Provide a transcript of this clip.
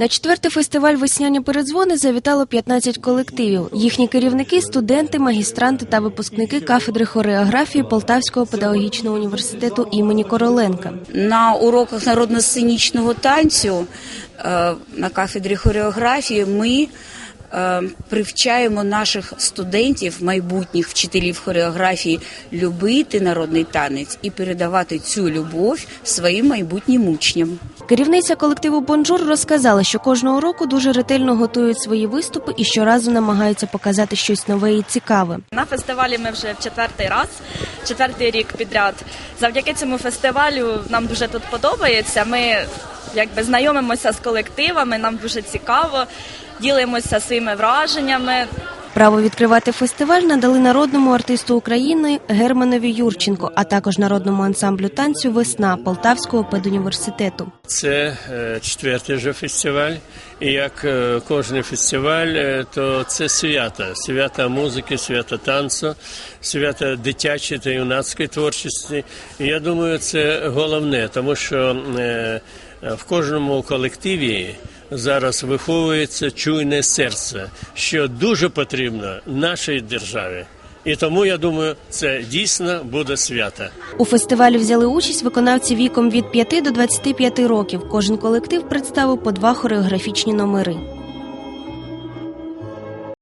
На четвертий фестиваль Весняні передзвони завітало 15 колективів. Їхні керівники студенти, магістранти та випускники кафедри хореографії Полтавського педагогічного університету імені Короленка. На уроках народно-сценічного танцю е, на кафедрі хореографії ми е, привчаємо наших студентів, майбутніх вчителів хореографії, любити народний танець і передавати цю любов своїм майбутнім учням. Керівниця колективу Бонжур розказала, що кожного року дуже ретельно готують свої виступи і щоразу намагаються показати щось нове і цікаве. На фестивалі ми вже в четвертий раз, четвертий рік підряд. Завдяки цьому фестивалю нам дуже тут подобається. Ми якби знайомимося з колективами, нам дуже цікаво, ділимося своїми враженнями. Право відкривати фестиваль надали народному артисту України Германові Юрченко, а також народному ансамблю танцю Весна Полтавського педуніверситету. Це е, четвертий вже фестиваль, і як е, кожен фестиваль, е, то це свята, свята музики, свята танцю, свята дитячої та юнацької творчості. І я думаю, це головне, тому що в кожному колективі зараз виховується чуйне серце, що дуже потрібно нашій державі. І тому я думаю, це дійсно буде свято. У фестивалі взяли участь виконавці віком від 5 до 25 років. Кожен колектив представив по два хореографічні номери.